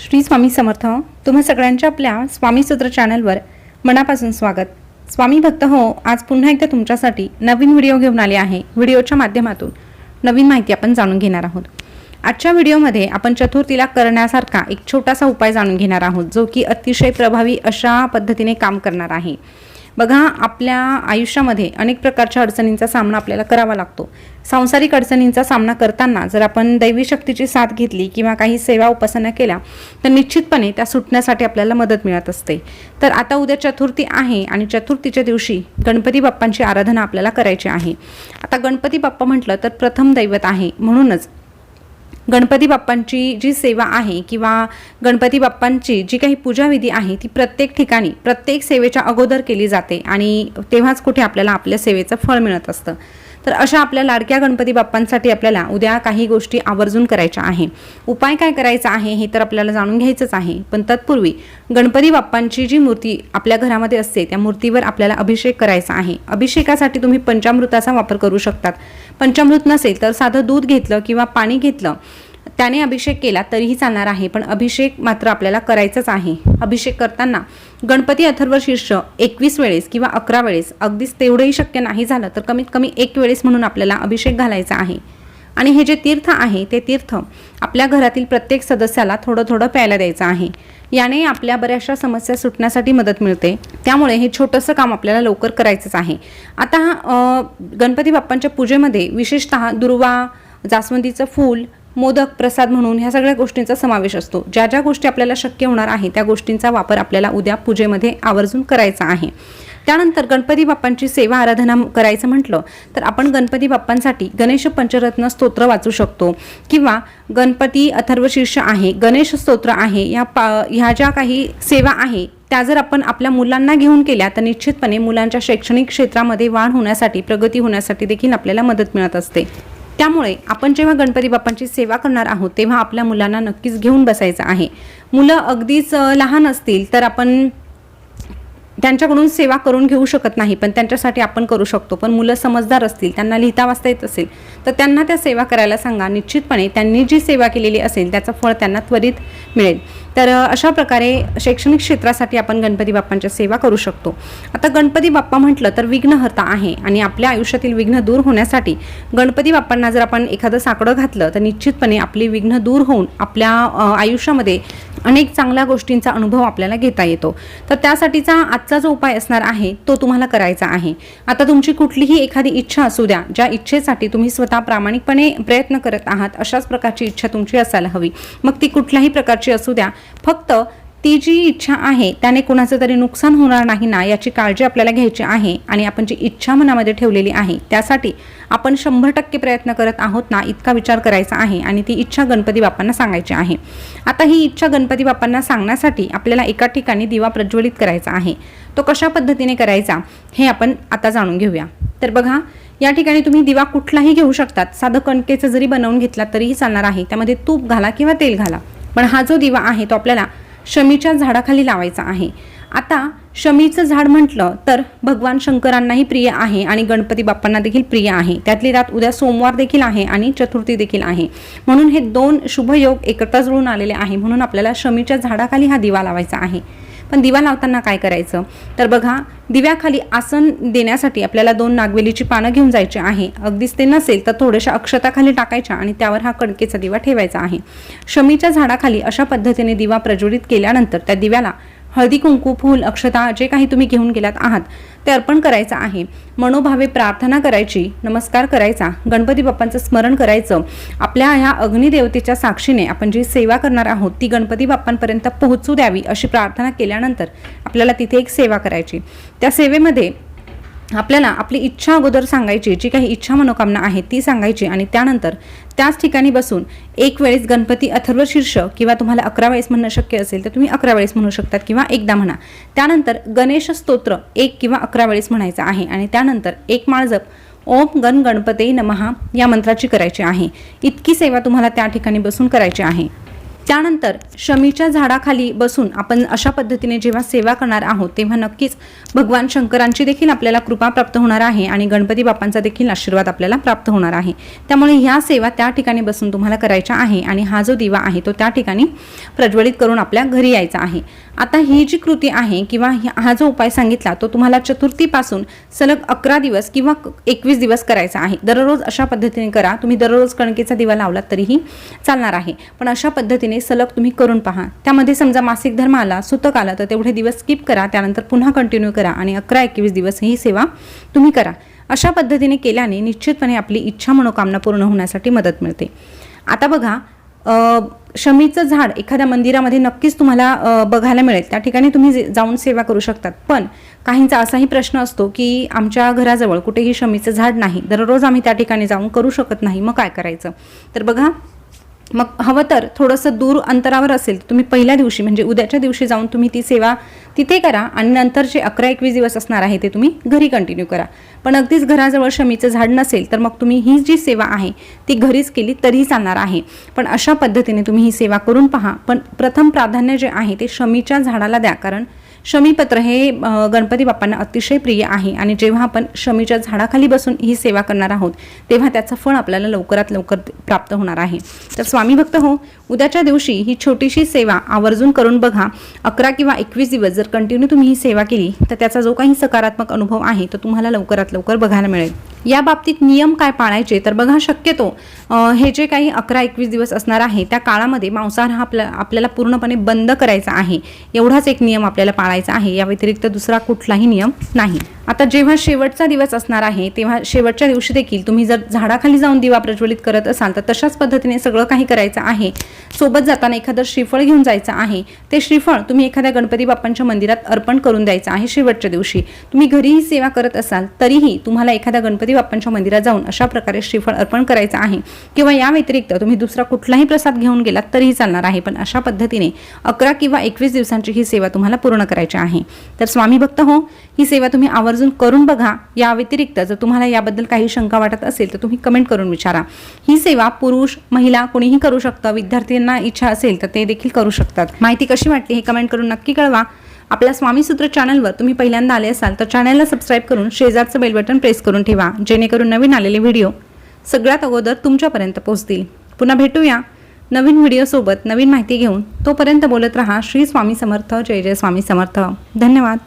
श्री स्वामी समर्थ तुम्हा सगळ्यांच्या आपल्या स्वामी सूत्र चॅनलवर मनापासून स्वागत. स्वामी भक्त हो आज पुन्हा एकदा तुमच्यासाठी नवीन व्हिडिओ घेऊन आले आहे. व्हिडिओच्या माध्यमातून नवीन माहिती आपण जाणून घेणार आहोत. आजच्या व्हिडिओमध्ये आपण चतुर्थीला करण्यासारखा एक छोटासा उपाय जाणून घेणार आहोत जो की अतिशय प्रभावी अशा पद्धतीने काम करणार आहे. बघा आपल्या आयुष्यामध्ये अनेक प्रकारच्या अडचणींचा सामना आपल्याला करावा लागतो. सांसारिक अडचणींचा सामना करताना जर आपण दैवी शक्तीची साथ घेतली किंवा काही सेवा उपासना केल्या तर निश्चितपणे त्या सुटण्यासाठी आपल्याला मदत मिळत असते. तर आता उद्या चतुर्थी आहे आणि चतुर्थीच्या दिवशी गणपती बाप्पांची आराधना आपल्याला करायची आहे. आता गणपती बाप्पा म्हटलं तर प्रथम दैवत आहे म्हणूनच गणपती बाप्पांची जी सेवा आहे किंवा गणपती बाप्पांची जी काही पूजाविधी आहे ती प्रत्येक ठिकाणी प्रत्येक सेवेच्या अगोदर केली जाते आणि तेव्हाच कुठे आपल्याला आपल्या सेवेचं फळ मिळत असतं. तर अशा आपल्या लाडक्या गणपती बाप्पांसाठी आपल्याला उद्या काही गोष्टी आवर्जून करायच्या आहे. उपाय काय करायचा आहे हे तर आपल्याला जाणून घ्यायचंच आहे. पण तत्पूर्वी गणपती बाप्पांची जी मूर्ती आपल्या घरामध्ये असते त्या मूर्तीवर आपल्याला अभिषेक करायचा आहे. अभिषेकासाठी तुम्ही पंचामृताचा वापर करू शकतात. पंचामृत नसेल तर साधं दूध घेतलं किंवा पाणी घेतलं त्याने अभिषेक केला तरीही चालणार आहे पण अभिषेक मात्र आपल्याला करायचाच आहे. अभिषेक करताना गणपती अथर्व शीर्ष एकवीस वेळेस किंवा अकरा वेळेस अगदीच तेवढंही शक्य नाही झालं तर कमीत कमी एक वेळेस म्हणून आपल्याला अभिषेक घालायचा आहे. आणि हे जे तीर्थ आहे ते तीर्थ आपल्या घरातील प्रत्येक सदस्याला थोडं थोडं प्यायला द्यायचं आहे. याने आपल्या बऱ्याचशा समस्या सुटण्यासाठी मदत मिळते. त्यामुळे हे छोटंसं काम आपल्याला लवकर करायचंच आहे. आता गणपती बाप्पांच्या पूजेमध्ये विशेषतः दुर्वा जास्वंदीचं फूल मोदक प्रसाद म्हणून ह्या सगळ्या गोष्टींचा समावेश असतो. ज्या ज्या गोष्टी आपल्याला शक्य होणार आहे त्या गोष्टींचा वापर आपल्याला उद्या पूजेमध्ये आवर्जून करायचा आहे. त्यानंतर गणपती बाप्पांची सेवा आराधना करायचं म्हटलं तर आपण गणपती बाप्पांसाठी गणेश पंचरत्न स्तोत्र वाचू शकतो. किंवा गणपती अथर्वशीर्ष आहे गणेश स्तोत्र आहे या पा ह्या ज्या काही सेवा आहे त्या जर आपण आपल्या मुलांना घेऊन केल्या तर निश्चितपणे मुलांच्या शैक्षणिक क्षेत्रामध्ये वाढ होण्यासाठी प्रगती होण्यासाठी देखील आपल्याला मदत मिळत असते. त्यामुळे आपण जेव्हा गणपती बाप्पांची सेवा करणार आहोत तेव्हा आपल्या मुलांना नक्कीच घेऊन बसायचं आहे. मुलं अगदीच लहान असतील तर आपण त्यांच्याकडून सेवा करून घेऊ शकत नाही पण त्यांच्यासाठी आपण करू शकतो. पण मुलं समजदार असतील त्यांना लिहिता वाचता येत असेल तर त्यांना त्या सेवा करायला सांगा. निश्चितपणे त्यांनी जी सेवा केलेली असेल त्याचं फळ त्यांना त्वरित मिळेल. तर अशा प्रकारे शैक्षणिक क्षेत्रासाठी आपण गणपती बाप्पांच्या सेवा करू शकतो. आता गणपती बाप्पा म्हटलं तर विघ्नहर्ता आहे आणि आपल्या आयुष्यातील विघ्न दूर होण्यासाठी गणपती बाप्पांना जर आपण एखादं साकडं घातलं तर निश्चितपणे आपली विघ्न दूर होऊन आपल्या आयुष्यामध्ये अनेक चांगल्या गोष्टींचा अनुभव आपल्याला घेता येतो. तर त्यासाठीचा आजचा जो उपाय असणार आहे तो तुम्हाला करायचा आहे. आता तुमची कुठलीही एखादी इच्छा असू द्या ज्या इच्छेसाठी तुम्ही स्वतः प्रामाणिकपणे प्रयत्न करत आहात अशाच प्रकारची इच्छा तुमची असायला हवी. मग ती कुठल्याही प्रकारची असू द्या फक्त ती जी इच्छा आहे त्याने कुणाचं तरी नुकसान होणार नाही ना याची काळजी आपल्याला घ्यायची आहे आणि आपण जी इच्छा मनामध्ये ठेवलेली आहे त्यासाठी आपण शंभर टक्के प्रयत्न करत आहोत ना इतका विचार करायचा आहे आणि ती इच्छा गणपती बाप्पांना सांगायची आहे. आता ही इच्छा गणपती बाप्पांना सांगण्यासाठी आपल्याला एका ठिकाणी दिवा प्रज्वलित करायचा आहे. तो कशा पद्धतीने करायचा हे आपण आता जाणून घेऊया. तर बघा या ठिकाणी तुम्ही दिवा कुठलाही घेऊ शकतात. साधं कणकेचं जरी बनवून घेतला तरीही चालणार आहे. त्यामध्ये तूप घाला किंवा तेल घाला. पण हा जो दिवा आहे तो आपल्याला शमीच्या झाडाखाली लावायचा आहे. आता शमीचं झाड म्हटलं तर भगवान शंकरांनाही प्रिय आहे आणि गणपती बाप्पांना देखील प्रिय आहे. त्यातली रात उद्या सोमवार देखील आहे आणि चतुर्थी देखील आहे. म्हणून हे दोन शुभयोग एकत्र जुळून आलेले आहे. म्हणून आपल्याला शमीच्या झाडाखाली हा दिवा लावायचा आहे. पण दिवा लावताना काय करायचं? तर बघा दिव्याखाली आसन देण्यासाठी आपल्याला दोन नागवेलीची पानं घेऊन जायची आहे. अगदीच ते नसेल तर थोड्याशा अक्षताखाली टाकायच्या आणि त्यावर हा कणकेचा दिवा ठेवायचा आहे. शमीच्या झाडाखाली अशा पद्धतीने दिवा प्रज्वलित केल्यानंतर त्या दिव्याला हळदी कुंकू फूल अक्षता जे काही तुम्ही घेऊन गेलात आहात ते अर्पण करायचं आहे. मनोभावे प्रार्थना करायची नमस्कार करायचा गणपती बाप्पांचं स्मरण करायचं आपल्या ह्या अग्निदेवतेच्या साक्षीने आपण जी सेवा करणार आहोत ती गणपती बाप्पांपर्यंत पोहोचू द्यावी अशी प्रार्थना केल्यानंतर आपल्याला तिथे एक सेवा करायची. त्या सेवेमध्ये आपल्याला आपली इच्छा अगोदर सांगायची जी काही इच्छा मनोकामना आहे ती सांगायची आणि त्यानंतर त्याच ठिकाणी बसून एक वेळेस गणपती अथर्व शीर्ष किंवा तुम्हाला अकरा वेळेस म्हणणं शक्य असेल तर तुम्ही अकरा वेळेस म्हणू शकतात किंवा एकदा म्हणा. त्यानंतर गणेश स्तोत्र एक किंवा अकरा वेळेस म्हणायचं आहे आणि त्यानंतर एक माळजप ओम गण गणपते नमहा या मंत्राची करायची आहे. इतकी सेवा तुम्हाला त्या ठिकाणी बसून करायची आहे. त्यानंतर शमीच्या झाडाखाली बसून आपण अशा पद्धतीने जेव्हा सेवा करणार आहोत तेव्हा नक्कीच भगवान शंकरांची देखील आपल्याला कृपा प्राप्त होणार आहे आणि गणपती बाप्पांचा देखील आशीर्वाद आपल्याला प्राप्त होणार आहे. त्यामुळे ह्या सेवा त्या ठिकाणी बसून तुम्हाला करायच्या आहे आणि हा जो दिवा आहे तो त्या ठिकाणी प्रज्वलित करून आपल्या घरी यायचा आहे. आता ही जी कृती आहे किंवा हा जो उपाय सांगितला तो तुम्हाला चतुर्थीपासून सलग अकरा दिवस किंवा एकवीस दिवस करायचा आहे. दररोज अशा पद्धतीने करा. तुम्ही दररोज कणकेचा दिवा लावलात तरीही चालणार आहे. पण अशा पद्धतीने सलग तुम्ही करून पहा. त्यामध्ये समजा मासिक धर्म आला सुतक आला तर तेवढे दिवस स्किप करा त्यानंतर पुन्हा कंटिन्यू करा आणि अकरा एकवीस दिवस ही सेवा तुम्ही करा. अशा पद्धतीने केल्याने निश्चितपणे आपली इच्छा मनोकामना पूर्ण होण्यासाठी मदत मिळते. आता बघा शमीचं झाड एखाद्या मंदिरामध्ये नक्कीच तुम्हाला बघायला मिळेल. त्या ठिकाणी तुम्ही जाऊन सेवा करू शकतात. पण काहींचा असाही प्रश्न असतो की आमच्या घराजवळ कुठेही शमीचं झाड नाही. दररोज आम्ही त्या ठिकाणी जाऊन करू शकत नाही. मग काय करायचं? तर बघा मग हवं तर थोडंसं दूर अंतरावर असेल तर तुम्ही पहिल्या दिवशी म्हणजे उद्याच्या दिवशी जाऊन तुम्ही ती सेवा तिथे करा आणि नंतर जे अकरा एकवीस दिवस असणार आहे ते तुम्ही घरी कंटिन्यू करा. पण अगदीच घराजवळ शमीचं झाड नसेल तर मग तुम्ही ही जी सेवा आहे ती घरीच केली तरीही चालणार आहे. पण अशा पद्धतीने तुम्ही ही सेवा करून पहा. पण प्रथम प्राधान्य जे आहे ते शमीच्या झाडाला द्या. कारण शमीपत्र हे गणपती बाप्पांना अतिशय प्रिय आहे आणि जेव्हा आपण शमीच्या झाडाखाली बसून ही सेवा करणार आहोत तेव्हा त्याचं फळ आपल्याला लवकरात लवकर प्राप्त होणार आहे. तर स्वामी भक्त हो उद्याच्या दिवशी ही छोटीशी सेवा आवर्जून करून बघा. अकरा किंवा एकवीस दिवस जर कंटिन्यू तुम्ही ही सेवा केली तर त्याचा जो काही सकारात्मक अनुभव आहे तो तुम्हाला लवकरात लवकर बघायला मिळेल. या बाबतीत नियम काय पाळायचे? तर बघा शक्यतो हे जे काही अकरा एकवीस दिवस असणार आहे त्या काळामध्ये मांसाहार हा आपला आपल्याला पूर्णपणे बंद करायचा आहे. एवढाच एक नियम आपल्याला पाळायचा आहे. या व्यतिरिक्त दुसरा कुठलाही नियम नाही. आता जेव्हा शेवटचा दिवस असणार आहे तेव्हा शेवटच्या दिवशी देखील तुम्ही जर झाडाखाली जाऊन दिवा प्रज्वलित करत असाल तर तशाच पद्धतीने सगळं काही करायचं आहे. सोबत जाताना एखादं श्रीफळ घेऊन जायचं आहे. ते श्रीफळ तुम्ही एखाद्या गणपती बाप्पांच्या मंदिरात अर्पण करून द्यायचं आहे शेवटच्या दिवशी. तुम्ही घरीही सेवा करत असाल तरीही तुम्हाला एखाद्या गणपती बाप्पांच्या मंदिरात जाऊन अशा प्रकारे श्रीफळ अर्पण करायचं आहे. किंवा या व्यतिरिक्त तुम्ही दुसरा कुठलाही प्रसाद घेऊन गेलात तरीही चालणार आहे. पण अशा पद्धतीने अकरा किंवा एकवीस दिवसांची ही सेवा तुम्हाला पूर्ण करायची आहे. तर स्वामी भक्त हो ही सेवा तुम्ही आवर्जून करून बघा या व्यतिरिक्त. जर तुम्हाला याबद्दल काही शंका वाटत असेल तर तुम्ही कमेंट करून विचारा. ही सेवा पुरुष महिला कोणीही करू शकतं. विद्यार्थ्यांना इच्छा असेल तर ते देखील करू शकतात. माहिती कशी वाटली हे कमेंट करून नक्की कळवा. आपल्या स्वामी सूत्र चॅनलवर तुम्ही पहिल्यांदा आले असाल तर चॅनलला सबस्क्राईब करून शेजारचं बेल बटन प्रेस करून ठेवा जेणेकरून नवीन आलेले व्हिडिओ सगळ्यात अगोदर तुमच्यापर्यंत पोहोचतील. पुन्हा भेटूया नवीन व्हिडिओसोबत नवीन माहिती घेऊन. तोपर्यंत बोलत रहा श्री स्वामी समर्थ जय जय स्वामी समर्थ. धन्यवाद.